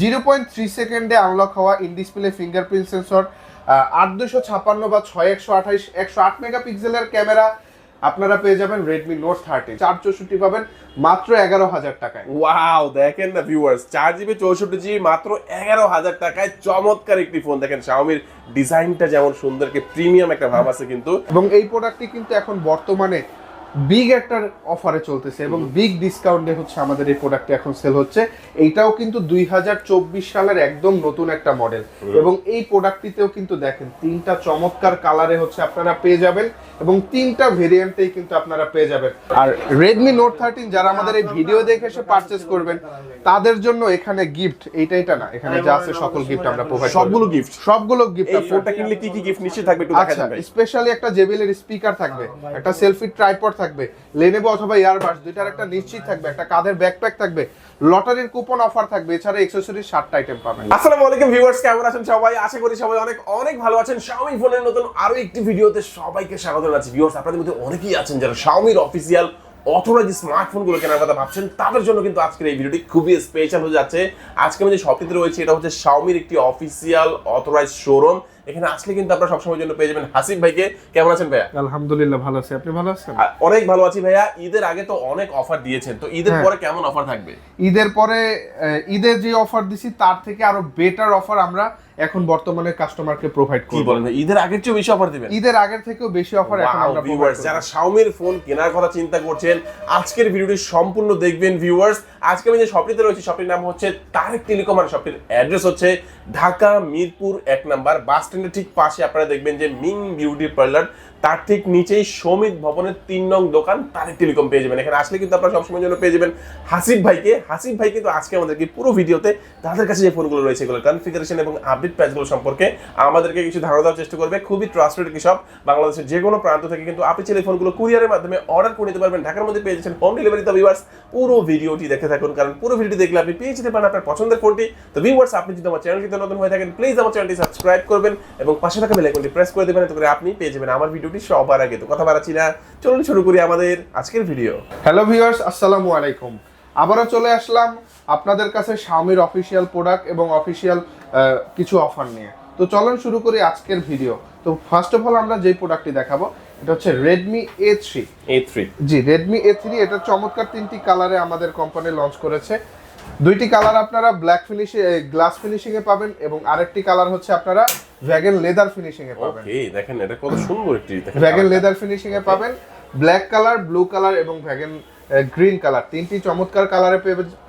Zero point three সেকেন্ডে unlock হওয়া in display fingerprint sensor আট দুশো ছাপান্ন বা ছয় একশো আঠাইশ একশো আট মেগাপিক্সেলের ক্যামেরা আপনারা পেয়ে যাবেন রেডমি নোট থার্টি চার চৌষট্টি পাবেন মাত্র এগারো হাজার টাকায়। ওয়াও দেখেন না ভিউয়ার্স চার জিবি চৌষট্টি জিবি মাত্র এগারো হাজার টাকায় চমৎকার একটি ফোন দেখেন শাওমির ডিজাইনটা যেমন সুন্দর কি প্রিমিয়াম একটা ভাব আছে কিন্তু। এবং এই প্রোডাক্টটি কিন্তু এখন বর্তমানে বিগ একটা অফারে চলতেছে এবং বিগ ডিসকাউন্টে হচ্ছে আমাদের এই প্রোডাক্টটি এখন সেল হচ্ছে। এইটাও কিন্তু দুই হাজার চব্বিশ সালের একদম নতুন একটা মডেল এবং এই প্রোডাক্টটিতেও কিন্তু দেখেন তিনটা চমৎকার কালারে হচ্ছে আপনারা পেয়ে যাবেন এবং তিনটা ভেরিয়েন্টেই কিন্তু আপনারা পেয়ে যাবেন। আর রেডমি নোট থার্টিন যারা আমাদের এই ভিডিও দেখে এসে পারচেস করবেন তাদের জন্য এখানে গিফট এইটা এটা না এখানে যা আছে সকল গিফট আমরা প্রোভাইড সবগুলো gift? সবগুলো গিফট এই ফোনটা কিনলে কি কি গিফট নিশ্চয়ই থাকবে একটু দেখা যাবে স্পেশালি একটা জেবিএল এর স্পিকার থাকবে একটা সেলফি ট্রাইপড থাকবে লেনেবো অথবা ইয়ারবাডস দুইটার একটা নিশ্চিত থাকবে, একটা কাঁধের ব্যাকপ্যাক থাকবে লটারির কুপন অফার থাকবে, এছাড়া অ্যাকসেসরিজ সাতটা আইটেম পাবেন। আসসালামু আলাইকুম ভিউয়ার্স কেমন আছেন সবাই? আশা করি সবাই অনেক অনেক ভালো আছেন। Xiaomi ফোনের নতুন আরও একটি ভিডিওতে সবাইকে স্বাগত জানাচ্ছি। ভিউয়ার্স আপনাদের মধ্যে অনেকেই আছেন যারা Xiaomi অফিসিয়াল অথরাইজ স্মার্টফোনগুলো কেনার কথা ভাবছেন তাদের জন্য কিন্তু আজকের এই ভিডিওটি খুবই স্পেশাল হয়ে যাচ্ছে। আজকে আমি যে শপটিতে রয়েছে এটা হচ্ছে Xiaomiর একটি অফিসিয়াল অথরাইজ শোরুম এখানে আসলে কিন্তু আপনারা সবসময়ের জন্য পেয়ে যাবেন হাসিব ভাইকে। কেমন আছেন ভাইয়া? আলহামদুলিল্লাহ ভালো আছি। আপনি ভালো আছেন? অনেক ভালো আছি ভাইয়া। ঈদের আগে তো অনেক অফার দিয়েছেন। তো ঈদের হ্যাঁ। পরে কেমন অফার থাকবে? ঈদের পরে ঈদের যে অফার দিছি তার থেকে আরও বেটার অফার আমরা এখন বর্তমানে কাস্টমারকে প্রোভাইড কি বলেন ঈদের আগের চেয়ে বেশি অফার দিবেন? ঈদের আগের থেকেও বেশি অফার এখন আমরা ভিউয়ার্স যারা। শাওমির ফোন কেনার কথা চিন্তা করছেন আজকের ভিডিওটি সম্পূর্ণ দেখবেন ভিউয়ার্স আজকে আমি যে শপটিতে রয়েছে শপটির নাম হচ্ছে তারেক টেলিকম আর শপটির অ্যাড্রেস হচ্ছে ঢাকা মিরপুর এক নাম্বার বাস স্ট্যান্ডের ঠিক পাশে। আপনারা দেখবেন যে মিং বিউটি পার্লার তার ঠিক নিচেই সমিত ভবনের তিন নং দোকান তারেক টেলিকম পেয়ে যাবেন। এখানে আসলে কিন্তু আপনারা সবসময় জন্য পেয়ে যাবেন হাসিফ ভাইকে। হাসিফ ভাই কিন্তু আজকে আমাদেরকে পুরো ভিডিওতে তাদের কাছে যে ফোনগুলো রয়েছে, এগুলো কনফিগারেশন এবং আপডেট প্রাইসগুলো সম্পর্কে আমাদেরকে কিছু ধারণা দেওয়ার চেষ্টা করবে। খুবই ট্রাস্টেড একটি শপ বাংলাদেশের যে কোনো প্রান্ত থেকে কিন্তু আপনি ছেলে ফোনগুলো কুরিয়ারের মাধ্যমে অর্ডার করে নিতে পারবেন। ঢাকার মধ্যে পেয়ে যাচ্ছেন হোম ডেলিভারি তো ভিউয়ার্স পুরো ভিডিওটি দেখে থাকুন, কারণ পুরো ভিডিওটি দেখলে আপনি পেয়ে যেতে পারেন আপনার পছন্দের ফোনটি তো ভিউয়ার্স আপনি যদি আমার চ্যানেলটিতে নতুন হয়ে থাকেন প্লিজ আমার চ্যানেলটি সাবস্ক্রাইব করবেন এবং পাশে থাকা বেল আইকনটি প্রেস করে দেবেন। এতে করে আপনি পেয়ে যাবেন আমার ভিডিওটি সবার আগে তো কথা বাড়াচ্ছি না। চলুন শুরু করি আমাদের আজকের ভিডিও। হ্যালো ভিউয়ার্স আসসালামু আলাইকুম। আবারও চলে আসলাম আপনাদের কাছে শাওমির অফিসিয়াল প্রোডাক্ট এবং অফিসিয়াল কিছু অফার নিয়ে। তো চলুন শুরু করি আজকের ভিডিও। তো ফার্স্ট অফ অল আমরা যেই প্রোডাক্টটি দেখাবো এটা হচ্ছে Redmi A three A three G Redmi A three এটা চমৎকার তিনটি কালারে আমাদের কোম্পানি লঞ্চ করেছে। দুইটি কালার আপনারা ব্ল্যাক ফিনিশে গ্লাস ফিনিশিং এ পাবেন এবং আরেকটি কালার হচ্ছে আপনারা ভ্যাগন লেদার ফিনিশিং এ পাবেন। ওকে দেখেন এটা কত সুন্দর একটি ভ্যাগন লেদার ফিনিশিং এ পাবেন। ব্ল্যাক কালার ব্লু কালার এবং ভ্যাগন গ্রিন কালার। তিনটি চমৎকার কালারে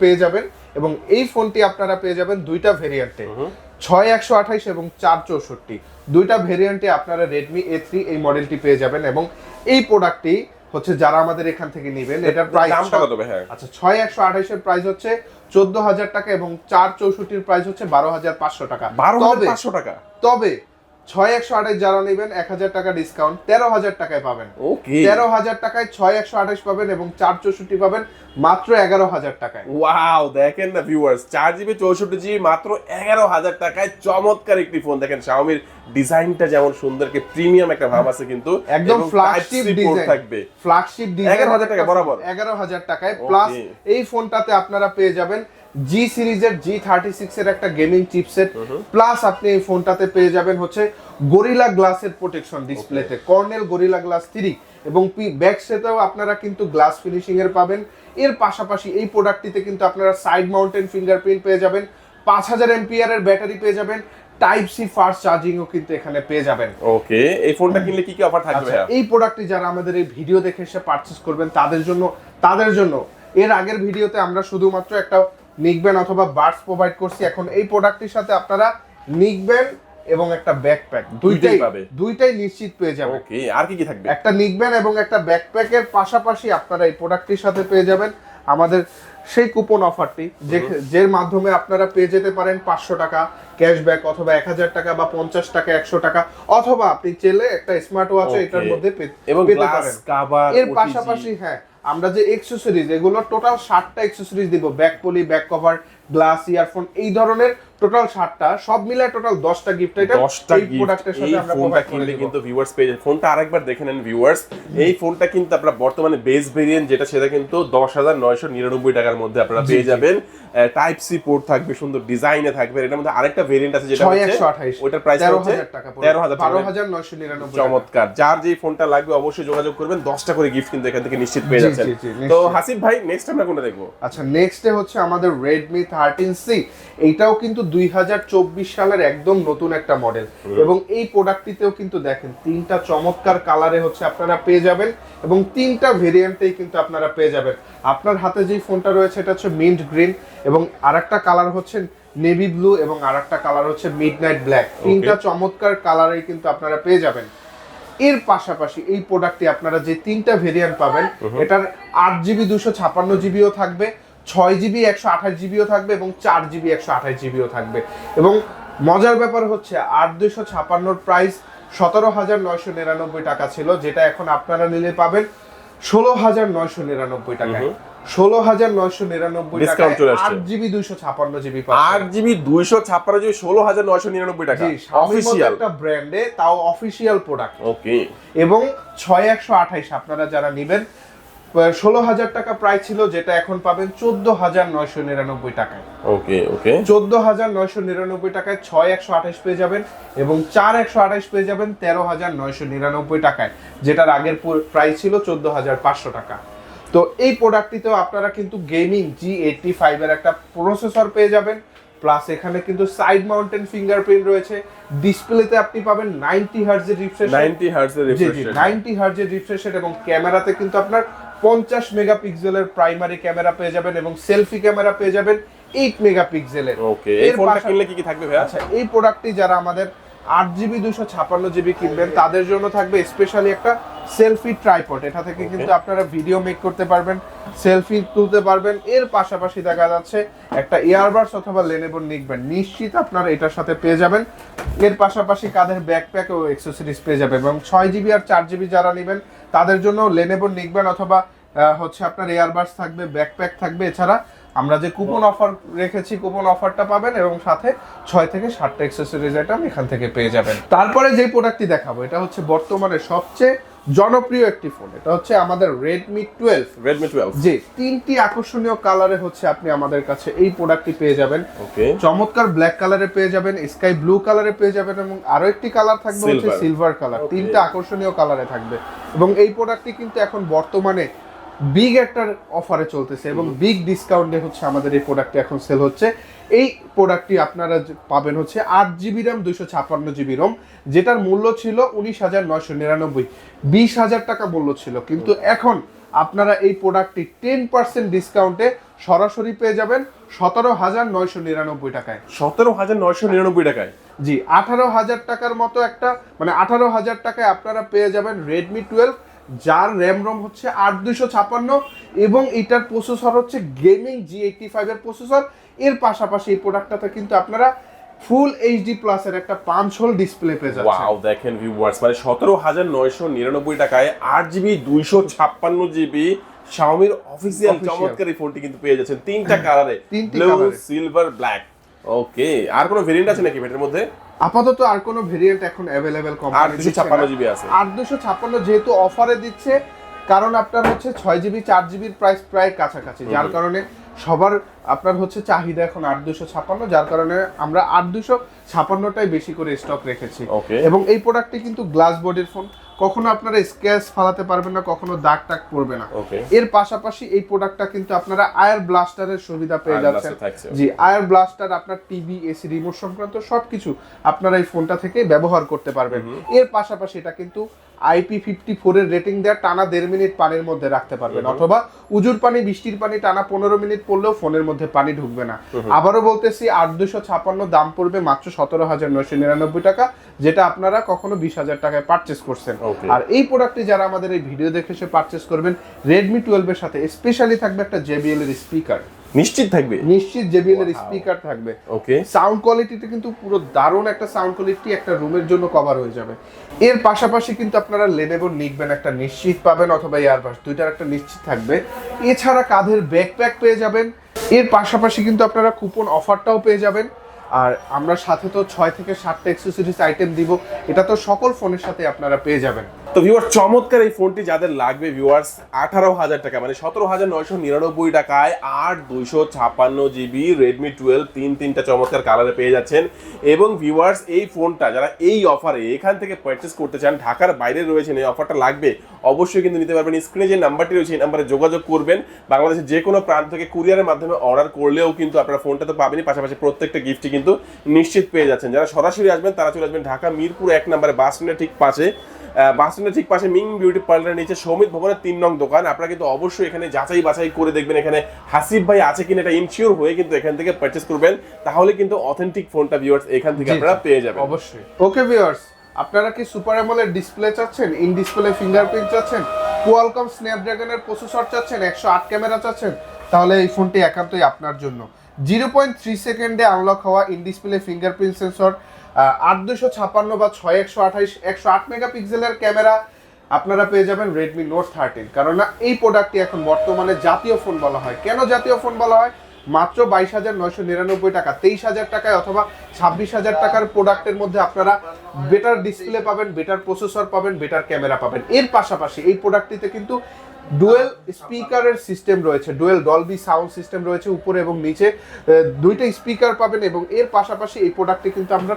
পেয়ে যাবেন এবং এই ফোনটি আপনারা পেয়ে যাবেন দুইটা ভেরিয়েন্টে ছয় একশো আঠাইশ এবং চার চৌষট্টি। দুইটা ভেরিয়েন্টে আপনারা রেডমি এ থ্রি এই মডেলটি পেয়ে যাবেন এবং এই প্রোডাক্টটি হচ্ছে যারা আমাদের এখান থেকে নেবেন এটার প্রাইস দামটা কত হবে হ্যাঁ। আচ্ছা ছয় একশো আঠাইশের প্রাইস হচ্ছে চোদ্দ হাজার টাকা এবং চার এর প্রাইস হচ্ছে বারো হাজার পাঁচশো টাকা। বারো তবে হাজার পাঁচশো টাকা? তবে ছয় একশো আঠাশ যারা নেবেন এক হাজার টাকা ডিসকাউন্ট তেরো হাজার টাকায় পাবেন। ওকে তেরো হাজার টাকায় ছয় একশো আঠাশ পাবেন এবং চার চৌষট্টি পাবেন মাত্র এগারো হাজার টাকায়। ওয়াও দেখেন না ভিউয়ার্স চার জিবি চৌষট্টি জিবি মাত্র এগারো হাজার টাকায় চমৎকার একটি ফোন দেখেন শাওমির ডিজাইনটা যেমন সুন্দর কি প্রিমিয়াম একটা ভাব আছে কিন্তু একদম ফ্ল্যাগশিপ ডিজাইন থাকবে। ফ্ল্যাগশিপ ডিজাইন 11,000 টাকা বরাবর। এগারো হাজার টাকায় প্লাস এই ফোনটাতে আপনারা পেয়ে যাবেন জি সিরিজের জি থার্টি সিক্স এর একটা গেমিং চিপসেট প্লাস আপনি এই ফোনটাতে পেয়ে যাবেন হচ্ছে গরিলা গ্লাসের প্রোটেকশন ডিসপ্লেতে কর্নেল গরিলা গ্লাস থ্রি এবং ব্যাক সেটেও আপনারা কিন্তু গ্লাস ফিনিশিং এর পাবেন। এর পাশাপাশি এই প্রোডাক্টটিতে কিন্তু আপনারা সাইড মাউন্টেন ফিঙ্গারপ্রিন্ট পেয়ে যাবেন। পাঁচ হাজার এমপিআর এর ব্যাটারি পেয়ে যাবেন। টাইপ সি ফাস্ট চার্জিংও কিন্তু এখানে পেয়ে যাবেন। ওকে এই ফোনটা কিনলে কি কি অফার থাকবে আচ্ছা? এই প্রোডাক্টটি যারা আমাদের এই ভিডিও দেখে এসে পারচেস করবেন তাদের জন্য তাদের জন্য। এর আগের ভিডিওতে আমরা শুধুমাত্র একটা নিকবেন অথবা বার্ডস প্রোভাইড করছি। এখন এই প্রোডাক্টটির সাথে আপনারা নিকবেন এবং একটা ব্যাকপ্যাক দুইটাই পাবে। দুইটাই নিশ্চিত পেয়ে যাবেন। ওকে আর কি কি থাকবে? একটা নিকবেন এবং একটা ব্যাকপ্যাকের পাশাপাশি আপনারা এই প্রোডাক্টটির সাথে পেয়ে যাবেন। আমাদের সেই কুপন অফারটি যে যের মাধ্যমে আপনারা পেয়ে যেতে পারেন পাঁচশো টাকা ক্যাশব্যাক অথবা এক হাজার টাকা বা পঞ্চাশ টাকা একশো টাকা অথবা আপনি চেলে একটা স্মার্ট ওয়াচও এটার মধ্যে এবং এর পাশাপাশি হ্যাঁ আমরা যে এক্সেসরিজ এগুলো টোটাল ষাটটা এক্সেসরিজ দিব। Back poly back cover glass earphone এই ধরনের টোটাল ষাটটা সব মিলে টোটাল দশটা গিফট আইটেম দশটা প্রোডাক্টের সাথে আমরা ফোনটা কিনলে কিন্তু ভিউয়ার্স পেয়ে যাবেন ফোনটা আরেকবার দেখে নেন ভিউয়ার্স এই ফোনটা কিন্তু আপনারা বর্তমানে বেস ভেরিয়েন্ট যেটা সেটা কিন্তু দশ হাজার নয়শো নিরানব্বই টাকার মধ্যে আপনারা পেয়ে যাবেন। টাইপ সি পোর্ট থাকবে সুন্দর ডিজাইনে থাকবে। এটার মধ্যে আরেকটা ভেরিয়েন্ট আছে যেটা হচ্ছে ওইটার প্রাইস হচ্ছে তেরো হাজার বারো হাজার নয়শো নিরানব্বই চমৎকার। যার যে ফোনটা লাগবে অবশ্যই যোগাযোগ করবেন। দশটা করে গিফট কিন্তু এখান থেকে নিশ্চিত পেয়ে যাচ্ছেন। তো হাসিফ ভাই নেক্সট আমরা কোনটা দেখব? আচ্ছা নেক্সটে হচ্ছে আমাদের রেডমি থার্টিন সি এইটাও কিন্তু দুই হাজার চব্বিশ সালের একদম নতুন একটা মডেল এবং এই প্রোডাক্টটিতেও কিন্তু দেখেন তিনটা চমৎকার কালারে হচ্ছে আপনারা পেয়ে যাবেন এবং তিনটা ভেরিয়েন্টেই কিন্তু আপনারা পেয়ে যাবেন। আপনার হাতে যেই ফোনটা রয়েছে এটা হচ্ছে মিন্ট গ্রিন এবং আরেকটা কালার হচ্ছে নেভি ব্লু এবং আরেকটা কালার হচ্ছে মিড নাইট ব্ল্যাক তিনটা চমৎকার কালারেই কিন্তু আপনারা পেয়ে যাবেন। এর পাশাপাশি এই প্রোডাক্টটি আপনারা যে তিনটা ভেরিয়েন্ট পাবেন এটার আট জিবি দুশো ছাপান্ন জিবিও থাকবে। ছয় জিবি একশো আঠাশ জিবিও থাকবে এবং চার জিবি একশো আঠাশ জিবিও থাকবে। এবং মজার ব্যাপার হচ্ছে আট দুশো ছাপান্নর প্রাইস সতেরো হাজার নয়শো নিরানব্বই টাকা ছিল যেটা এখন আপনারা নিলে পাবেন ষোলো হাজার নয়শো নিরানব্বই টাকায়। ষোলো হাজার নয়শো নিরানব্বই টাকায় চলে আসছে। আট জিবি দুইশো ছাপান্ন জিবি আট জিবি দুইশো ছাপ্পান্ন জিবি ষোলো হাজার নয়শো নিরানব্বই টাকা। অফিসিয়াল একটা ব্র্যান্ডে তাও অফিসিয়াল প্রোডাক্ট ওকে এবং ছয় একশো আঠাইশ আপনারা যারা নেবেন ষোলো হাজার টাকা প্রায় ছিল যেটা এখন পাবেন চোদ্দ হাজার নয়শো নিরানব্বই টাকায়। ওকে ওকে। চোদ্দ হাজার নয়শো নিরানব্বই টাকায় ছয় একশো আঠাশ পেয়ে যাবেন এবং চার একশো আঠাশ পেয়ে যাবেন তেরো হাজার নয়শো নিরানব্বই টাকায় যেটার আগের প্রাইস ছিল চোদ্দ হাজার পাঁচশো টাকা। তো এই প্রোডাক্টটিতেও আপনারা কিন্তু গেমিং জি এইটটি ফাইভের একটা প্রসেসর পেয়ে যাবেন প্লাস এখানে কিন্তু সাইড মাউন্টেন ফিঙ্গারপ্রিন্ট রয়েছে ডিসপ্লেতে আপনি পাবেন নাইনটি হার্জের রিফ্রেশ নাইনটি হার্টস এর জি জি রিফ্রেশ নাইনটি হার্জের রিফ্রেশ এবং ক্যামেরাতে কিন্তু আপনার পঞ্চাশ মেগাপিক্সেলের প্রাইমারি ক্যামেরা পেয়ে যাবেন এবং সেলফি ক্যামেরা পেয়ে যাবেন এইট মেগাপিক্সেলের। ওকে এই ফোনটা কিনলে কি কি থাকবে ভাইয়া? আচ্ছা এই প্রোডাক্টটি যারা আমাদের আট জিবি দুশো ছাপান্ন জিবি কিনবেন তাদের জন্য থাকবে স্পেশালি একটা সেলফি ট্রাইপড এটা থেকে কিন্তু আপনারা ভিডিও মেক করতে পারবেন সেলফি তুলতে পারবেন। এর পাশাপাশি দেখা যাচ্ছে একটা ইয়ারবাডস অথবা লেনেবোর নিকবেন নিশ্চিত আপনারা এটার সাথে পেয়ে যাবেন। এর পাশাপাশি কাঁধের ব্যাকপ্যাক ও এক্সেসরিজ পেয়ে যাবেন এবং ছয় জিবি আর চার জিবি যারা নেবেন তাদের জন্য লেনেবো নিকবেন অথবা হচ্ছে আপনার এয়ারবাস থাকবে ব্যাকপ্যাক থাকবে। এছাড়া আমরা যে কুপন অফার রেখেছি কুপন অফারটা পাবেন এবং সাথে ছয় থেকে সাতটা এক্সেসরিজ আইটেম এখান থেকে পেয়ে যাবেন। তারপরে যে প্রোডাক্টটি দেখাবো, এটা হচ্ছে বর্তমানে সবচেয়ে জনপ্রিয় একটি ফোন। এটা হচ্ছে আমাদের Redmi twelve Redmi twelve G তিনটি আকর্ষণীয় কালারে হচ্ছে আপনি আমাদের কাছে এই প্রোডাক্টটি পেয়ে যাবেন। ওকে চমৎকার ব্ল্যাক কালারে পেয়ে যাবেন স্কাই ব্লু কালারে পেয়ে যাবেন এবং আরও একটি কালার থাকবে হচ্ছে সিলভার কালার. তিনটা আকর্ষণীয় কালারে থাকবে। এবং এই প্রোডাক্টটি কিন্তু এখন বর্তমানে বিগ একটা অফারে চলতেছে এবং বিগ ডিসকাউন্টে হচ্ছে আমাদের এই প্রোডাক্টটি এখন সেল হচ্ছে। এই প্রোডাক্টটি আপনারা পাবেন হচ্ছে আট জিবি র্যাম দুইশো ছাপ্পান্ন জিবি রোম যেটার মূল্য ছিল উনিশ হাজার নয়শো নিরানব্বই। বিশ হাজার টাকা মূল্য ছিল। কিন্তু এখন আপনারা এই প্রোডাক্টটি টেন পার্সেন্ট ডিসকাউন্টে সরাসরি পেয়ে যাবেন সতেরো হাজার নয়শো নিরানব্বই টাকায়। সতেরো হাজার নয়শো নিরানব্বই টাকায়? জি আঠারো হাজার টাকার মতো একটা মানে আঠারো হাজার টাকায় আপনারা পেয়ে যাবেন রেডমি টুয়েলভ যার র্যাম রম হচ্ছে আট দুইশো ছাপান্ন এবং এটার প্রসেসর হচ্ছে গেমিং জি এইটটি ফাইভের প্রসেসর এর পাশাপাশি এই প্রোডাক্টটাতে কিন্তু আপনারা ফুল এইচডি প্লাসের একটা পাঁচ হোল ডিসপ্লে পেয়ে ওয়াও দেখেন ভিউয়ার্স মানে সতেরো হাজার নয়শো নিরানব্বই টাকায় আট জিবি দুইশো ছাপ্পান্ন জিবি শাওমির অফিসিয়াল. চমৎকার এই ফোনটি কিন্তু পেয়ে যাচ্ছেন। তিনটা কালারে ব্লু সিলভার ব্ল্যাক ওকে আর কোনো ভেরিয়েন্ট আছে নাকি এটার মধ্যে? আপাতত আর কোনো ভেরিয়েন্ট এখন অ্যাভেলেবেল আর দুশো ছাপ্পান্ন জিবি আছে। আট দুশো ছাপ্পান্ন যেহেতু অফারে দিচ্ছে কারণ আপনার হচ্ছে ছয় জিবি চার জিবির প্রাইস প্রায় কাছাকাছি। যার কারণে সবার আপনার হচ্ছে চাহিদা এখন আট দুশো ছাপ্পান্ন যার কারণে আমরা আট দুশো ছাপ্পান্নটাই বেশি করে স্টক রেখেছি. এবং এই প্রোডাক্টটি কিন্তু গ্লাস বডির ফোন কখনো আপনারা স্ক্র্যাচ ফালাতে পারবেন না কখনো দাগ টাগ পড়বে না। এর পাশাপাশি এই প্রোডাক্টটা কিন্তু আপনারা আয়ার ব্লাস্টারের সুবিধা পেয়ে যাচ্ছেন। জি আয়ার ব্লাস্টার আপনার টিভি এসি রিমোট সংক্রান্ত সবকিছু আপনারা এই ফোনটা থেকে ব্যবহার করতে পারবেন। এর পাশাপাশি এটা কিন্তু আইপি ফিফটি ফোর এর রেটিং দেওয়া টানা দেড় মিনিট পানির মধ্যে রাখতে পারবেন। অথবা উজুর পানি বৃষ্টির পানি টানা পনেরো মিনিট পড়লেও ফোনের মধ্যে পানি ঢুকবে না। আবারও বলতেছি আট দুশো ছাপান্ন দাম পড়বে মাত্র সতেরো হাজার নয়শো নিরানব্বই টাকা যেটা আপনারা কখনো বিশ হাজার টাকায় পারচেস করছেন। আর এই প্রোডাক্টটি যারা আমাদের এই ভিডিও দেখে সে পারচেস করবেন রেডমি টুয়েলভের সাথে স্পেশালি থাকবে একটা জেবিএল এর স্পিকার নিশ্চিত থাকবে? নিশ্চিত জেবিএল এর স্পিকার থাকবে। ওকে সাউন্ড কোয়ালিটিতে কিন্তু পুরো দারুণ একটা সাউন্ড কোয়ালিটি একটা রুমের জন্য কভার হয়ে যাবে। এর পাশাপাশি কিন্তু আপনারা লেনেভো নিকবেন একটা নিশ্চিত পাবেন অথবা ইয়ারবাস দুইটার একটা নিশ্চিত থাকবে। এছাড়া কাঁধের ব্যাকপ্যাক পেয়ে যাবেন। এর পাশাপাশি কিন্তু আপনারা কুপন অফারটাও পেয়ে যাবেন। আর আমরা সাথে তো ছয় থেকে সাতটা এক্সেসরিজ আইটেম দিব। এটা তো সকল ফোনের সাথে আপনারা পেয়ে যাবেন। তো ভিউয়ার্স চমৎকার এই ফোনটি যাদের লাগবে ভিউয়ার্স আঠারো হাজার টাকা মানে সতেরো হাজার নয়শো নিরানব্বই টাকায় আট দুইশো ছাপ্পান্ন জিবি রেডমি টুয়েলভ তিন তিনটা চমৎকার কালারে পেয়ে যাচ্ছেন। এবং ভিউয়ার্স এই ফোনটা যারা এই অফারে এখান থেকে পারচেস করতে চান, ঢাকার বাইরে রয়েছেন, এই অফারটা লাগবে, অবশ্যই কিন্তু নিতে পারবেন। স্ক্রিনে যে নাম্বারটি রয়েছে, এই নাম্বারে যোগাযোগ করবেন। বাংলাদেশের যে কোনো প্রান্ত থেকে কুরিয়ারের মাধ্যমে অর্ডার করলেও কিন্তু আপনারা ফোনটা তো পাবেনই। পাশাপাশি প্রত্যেকটা গিফটই কিন্তু নিশ্চিত পেয়ে যাচ্ছেন। যারা সরাসরি আসবেন, তারা চলে আসবেন ঢাকা মিরপুর এক নম্বরে বাস স্ট্যান্ডের ঠিক পাশে। বাস স্ট্যান্ডের ঠিক পাশে মিং বিউটি পার্লারের নিচে সৌমিত ভবনের তিন নং দোকান। আপনারা কিন্তু অবশ্যই এখানে যাচাই বাছাই করে দেখবেন এখানে হাসিফ ভাই আছে কিনা এটা ইনশিওর হয়ে কিন্তু এখান থেকে পারচেস করবেন। তাহলে কিন্তু অথেন্টিক ফোনটা ভিউয়ার্স এখান থেকে আপনারা পেয়ে যাবেন। অবশ্যই। ওকে ভিউয়ার্স আপনারা কি সুপার অ্যামোলেড ডিসপ্লে চাচ্ছেন? ইন ডিসপ্লে ফিঙ্গারপ্রিন্ট চাচ্ছেন? কোয়ালকম স্ন্যাপড্রাগনের প্রসেসর চাচ্ছেন? একশো আট ক্যামেরা চাচ্ছেন? তাহলে এই ফোনটি একান্তই আপনার জন্য। জিরো পয়েন্ট থ্রি সেকেন্ডে আনলক হওয়া ইন ডিসপ্লে ফিঙ্গারপ্রিন্ট সেন্সর আট দুশো ছাপান্ন বা ছয় একশো আঠাইশ, একশো আট মেগাপিক্সেলের ক্যামেরা আপনারা পেয়ে যাবেন রেডমি নোট থার্টিন কেননা এই প্রোডাক্টটি এখন বর্তমানে জাতীয় ফোন বলা হয়। কেন জাতীয় ফোন বলা হয়? মাত্র বাইশ হাজার নয়শো নিরানব্বই টাকা, তেইশ হাজার টাকায় অথবা ছাব্বিশ হাজার টাকার প্রোডাক্টের মধ্যে আপনারা বেটার ডিসপ্লে পাবেন বেটার প্রসেসর পাবেন বেটার ক্যামেরা পাবেন। এর পাশাপাশি এই প্রোডাক্টটিতে কিন্তু ডুয়েল স্পিকারের সিস্টেম রয়েছে ডুয়েল ডলবি সাউন্ড সিস্টেম রয়েছে উপরে এবং নিচে দুইটা স্পিকার পাবেন এবং এর পাশাপাশি এই প্রোডাক্টটি কিন্তু আমরা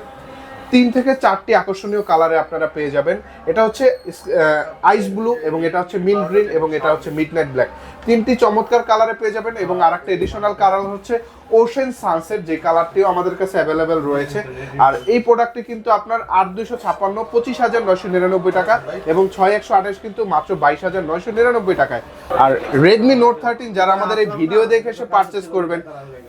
তিন থেকে চারটি আকর্ষণীয় কালারে আপনারা পেয়ে যাবেন। এটা হচ্ছে আইস ব্লু এবং এটা হচ্ছে মিন গ্রিন এবং এটা হচ্ছে মিডনাইট ব্ল্যাক তিনটি চমৎকার কালারে পেয়ে যাবেন এবং আরেকটা এডিশনাল কালার হচ্ছে ওশেন সানসেট যে কালারটিও আমাদের কাছে অ্যাভেলেবেল রয়েছে। আর এই প্রোডাক্টটি কিন্তু আপনার আট দুশো ছাপ্পান্ন পঁচিশ হাজার নয়শো নিরানব্বই টাকা এবং ছয় একশো আঠাশ কিন্তু মাত্র বাইশ হাজার নয়শো নিরানব্বই টাকায়। আর রেডমি নোট থার্টিন যারা আমাদের এই ভিডিও দেখে এসে পারচেস করবেন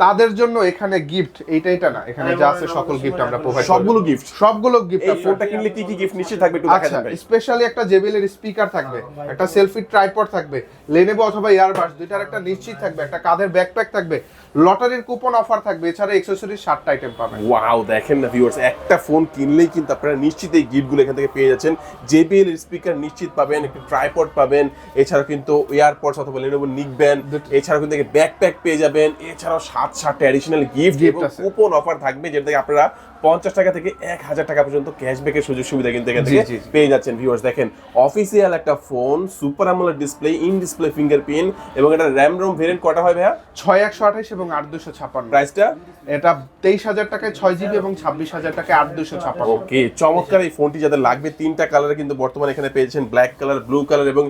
তাদের জন্য এখানে গিফট এইটা এটা না এখানে যা আছে সকল গিফট আমরা প্রোভাইড সবগুলো গিফট সবগুলো গিফট এই ফোনটা কিনলে কি কি গিফট নিশ্চিত থাকবে একটু দেখা যাবে স্পেশালি একটা জেবিএল এর স্পিকার থাকবে একটা সেলফি ট্রাইপড থাকবে লেনেভো অথবা ইয়ারবাডস দুইটার একটা নিশ্চিত থাকবে একটা কাঁধের ব্যাকপ্যাক থাকবে লটারির কুপন অফার থাকবে এছাড়া এক্সেসরিজ সাতটা আইটেম পাবেন। ওয়াও দেখেন না ভিউয়ার্স একটা ফোন কিনলেই কিন্তু আপনারা নিশ্চিত এই গিফটগুলো এখান থেকে পেয়ে যাচ্ছেন। জেবিএল স্পিকার নিশ্চিত পাবেন একটি ট্রাইপড পাবেন এছাড়া কিন্তু এয়ারপডস অথবা লেনোভো নিকবেন এছাড়া কিন্তু ব্যাকপ্যাক পেয়ে যাবেন এছাড়াও সাত সাতটা অ্যাডিশনাল গিফট এবং কুপন অফার থাকবে যেটা থেকে আপনারা পঞ্চাশ টাকা থেকে এক হাজার টাকা পর্যন্ত ক্যাশব্যাকের সুযোগ সুবিধা কিন্তু এখান থেকে। পেয়ে যাচ্ছেন ভিউয়ার্স দেখেন অফিসিয়াল একটা phone super AMOLED display in display fingerprint এবং এটা র্যাম রোম ভেরিয়েন্ট কটা হয় ভাইয়া? ছয় একশো আঠাশ এবং আট দুশো ছাপ্পান্ন। প্রাইসটা এটা তেইশ হাজার টাকায় ছয় জিবি এবং ছাব্বিশ হাজার টাকায় আট দুশো ছাপ্পান্ন। ওকে চমৎকার এই ফোনটি যাদের লাগবে তিনটা কালারে কিন্তু বর্তমানে এখানে পেয়েছেন ব্ল্যাক কালার ব্লু কালার এবং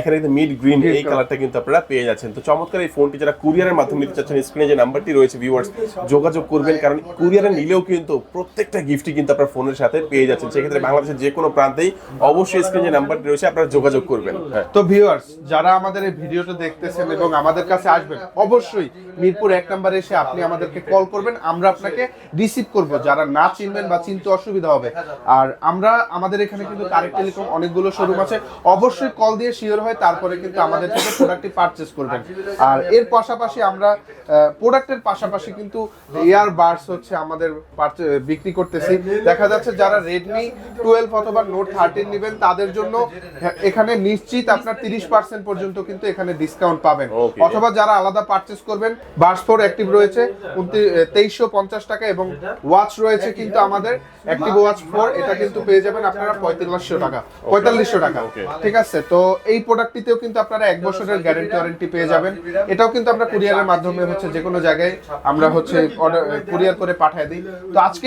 এখানে কিন্তু মিড গ্রিন এই কালারটা কিন্তু আপনারা পেয়ে যাচ্ছেন। তো চমৎকার এই ফোনটি যারা কুরিয়ারের মাধ্যমে নিতে চাচ্ছেন স্ক্রিনে যে নাম্বারটি রয়েছে ভিউয়ার্স যোগাযোগ করবেন কারণ কুরিয়ারে নিলেও কিন্তু প্রত্যেকটা গিফটই কিন্তু আপনার ফোনের সাথে পেয়ে যাচ্ছেন। সেক্ষেত্রে বাংলাদেশের যে কোনো প্রান্তেই অবশ্যই স্ক্রিনে যে নাম্বারটি রয়েছে, আপনারা যোগাযোগ করবেন। হ্যাঁ। তো ভিউয়ার্স যারা আমাদের এই ভিডিওটা দেখতেছেন এবং আমাদের কাছে আসবেন, অবশ্যই মিরপুর এক নম্বরে এসে আপনি আমাদেরকে কল করবেন। আমরা আপনাকে রিসিভ করব। যারা না চিনবেন বা চিনতে অসুবিধা হবে, আর আমরা আমাদের এখানে কিন্তু তারেক টেলিকম অনেকগুলো শোরুম আছে। অবশ্যই কল দিয়ে শিওর হয়, তারপরে কিন্তু আমাদের থেকে প্রোডাক্টটি পারচেস করবেন। আর এর পাশাপাশি আমরা প্রোডাক্টের পাশাপাশি কিন্তু এয়ার বার্স হচ্ছে আমাদের বিক্রি করতেছি। দেখা যাচ্ছে যারা রেডমি টুয়েলভ অথবা নোট থার্টিন নেবেন তাদের জন্য এখানে নিশ্চিত আপনার তিরিশ পার্সেন্ট পর্যন্ত কিন্তু এখানে ডিসকাউন্ট পাবেন। অথবা যারা আলাদা পারচেস করবেন বার্স ফোর অ্যাক্টিভ রয়েছে তেইশশো পঞ্চাশ টাকা এবং ওয়াচ রয়েছে কিন্তু আমাদের। অ্যাক্টিভ ওয়াচ ফোর এটা কিন্তু পেয়ে যাবেন আপনারা পঁয়তাল্লিশশো টাকা। পঁয়তাল্লিশশো টাকা। ঠিক আছে? তো এই প্রোডাক্টটিতেও কিন্তু আপনারা এক বছরের গ্যারেন্টি ওয়ারেন্টি পেয়ে যাবেন। এটাও কিন্তু আমরা কুরিয়ারের মাধ্যমে হচ্ছে যে কোনো জায়গায় আমরা হচ্ছে কুরিয়ার করে পাঠিয়ে দিই। তো আজকে